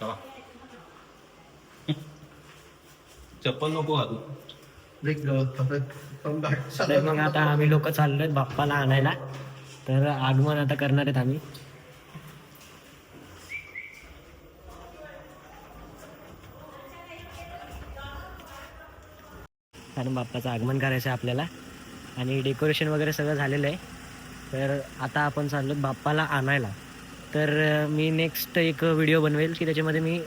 चला. चप्पल नको घालू. तर मग आता आम्ही लोक चाललोय बाप्पाला आणायला. तर आगमन आता करणार आहेत आम्ही. कारण बाप्पाचं आगमन करायचं आहे आपल्याला. आणि डेकोरेशन वगैरे सगळं झालेलं आहे. तर आता आपण चाललो बाप्पाला आणायला. तर मी नेक्स्ट एक व्हिडिओ बनवेल की त्याच्यामध्ये मी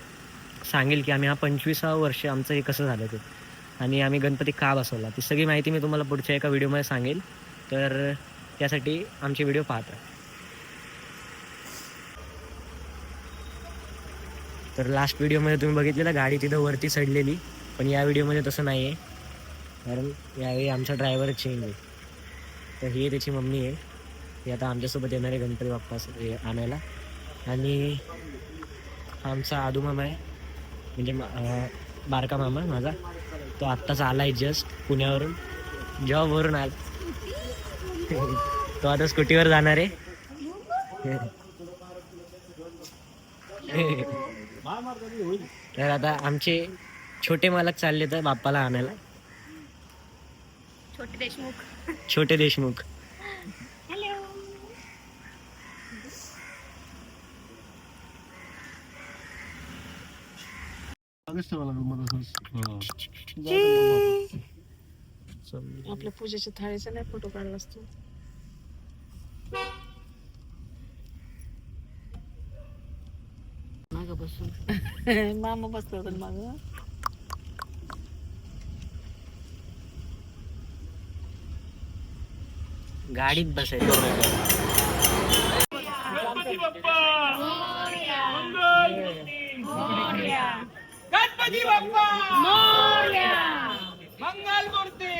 सांगेल की आम्ही हा पंचवीसावं वर्ष आमचं हे कसं झालं ते. आणि आम्ही गणपती का बसवला? ती सगळी माहिती मी तुम्हाला पुढच्या एका व्हिडिओमध्ये सांगेल. तर त्यासाठी आमचे व्हिडिओ पाहत. राहा तर लास्ट व्हिडिओमध्ये तुम्ही बघितलेलं गाडी तिथं वरती चढलेली पण या व्हिडिओमध्ये तसं नाही आहे कारण यावेळी आमचा ड्रायव्हर चेंज आहे. तर ही त्याची मम्मी आहे. ती आता आमच्यासोबत येणार आहे गणपती बाप्पा हे आणायला. आणि हा आमचा आदू मामा आहे. म्हणजे मा- बारका मामा माझा. तो आत्ताच आला आहे जस्ट पुण्यावरून जॉबवरून आला. तो आता स्कूटीवर जाणार आहे. तर आता आमचे छोटे मालक चालले तर बाप्पाला आणायला. छोटे देशमुख. छोटे देशमुख. आपल्या पूजेच्या थाळीचा नाही फोटो काढला असतो माग बसून मामा बसला होता माग गाडीत बसायचं गणपती बाप्पा! मंगल मूर्ती!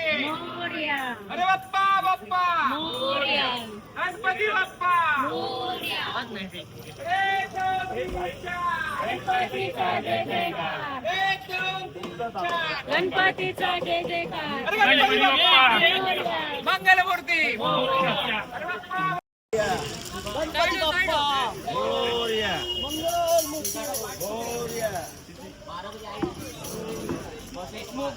अरे बाप्पा बाप्पा! गणपती बाप्पा! एक दोन एक दोन तीन चार गणपतीचा जय जयकार! अरे गणपती बाप्पा! मंगल मूर्ती! गणपती बाप्पा!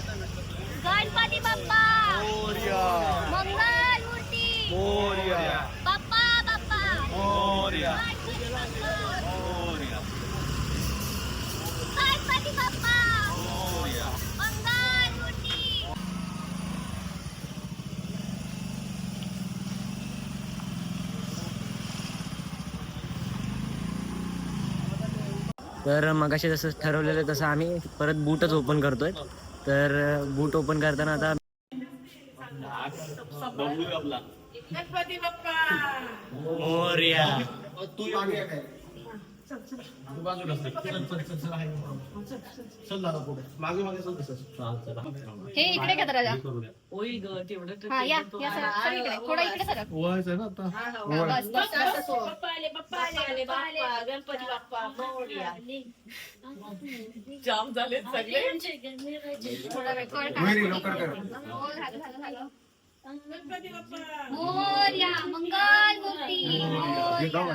गणपती बाप्पा! मंगल मूर्ती! बाप्पा बाप्पा! गणपती बाप्पा! मंगल मूर्ती! तर मगाशी जसं ठरवलेलं तसं आम्ही परत बूटच ओपन करतोय. तर बूट ओपन करताना आता गणपती बाप्पा! मोरया. हे इकडे का राजा हा या या सर. सर इकडे. थोडा इकडे सर. बस बस बस जाम झाले सगळे. थोडा रेकॉर्ड झालं मोरया मंगल मूर्ती मोरया.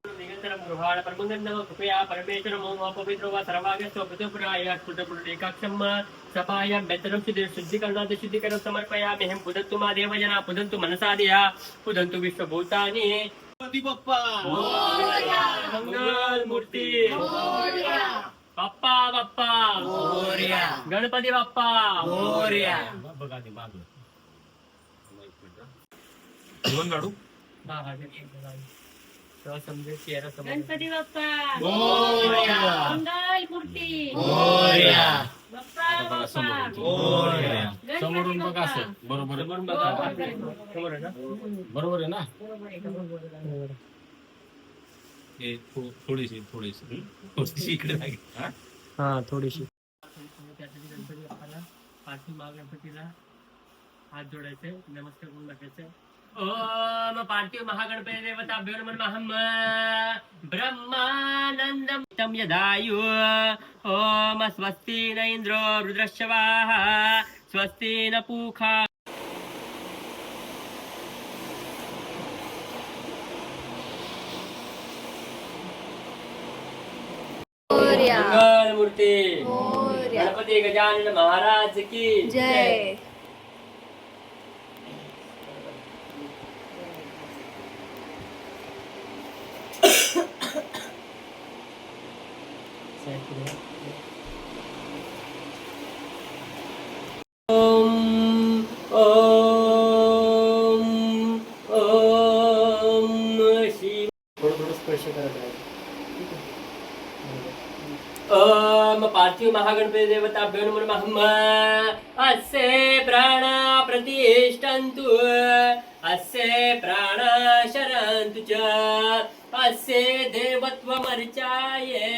फोटो काढले परमेश्वर पवित्र वा सर्वागस्व पुतपुराय एकाक्षम सपायां बेतरं शुद्धीकरणात् शुद्धीकरणं समर्पयामि हें पुदन्तु मा देवजना पुदन्तु मनसा देहा पुदन्तु विश्वभूतानि। गणपती बाप्पा मंगल मूर्ती बाप्पा बाप्पा मोरया. गणपती बाप्पा। मोरया. बघा ते काढू हा, हा. तेव्हा समजेल चेहरा समोर गणपती बाप्पा मोरया. मंगल मूर्ती मोरया. बाप्पा आता बघा समोरून. बाप्पा मोरया. गणपती समोरून बघा बाप्पा. असं बरोबर आहे. समोरून बघा समोर आहे ना बरोबर आहे ना हे थो- थोडीशी थोडीशी थोडीशी इकडे लागे. हा? हा थोडीशी त्यासाठी गणपती बाप्पाला पाठी महागणपतीला हात जोडायचे नमस्कार करून टाकायचे ओम पार्थिव महागणपती देवताभ्यो नमः महम ब्रह्मानंदम तम यदायु। ओम स्वस्ति न इंद्रो रुद्रश्चवाः स्वस्ति न पूखा। मूर्ती गणपती गजानन महाराज की जय ओम ओम ओम शिव थोडं थोडं स्पर्श करत राहा ओम पार्थिव महागणपती देवताभ्यो नमः महम अस्य प्राण प्रतिष्ठन्तु अस्य प्राण शरन्तु च अस्य देवत्वमर्चाये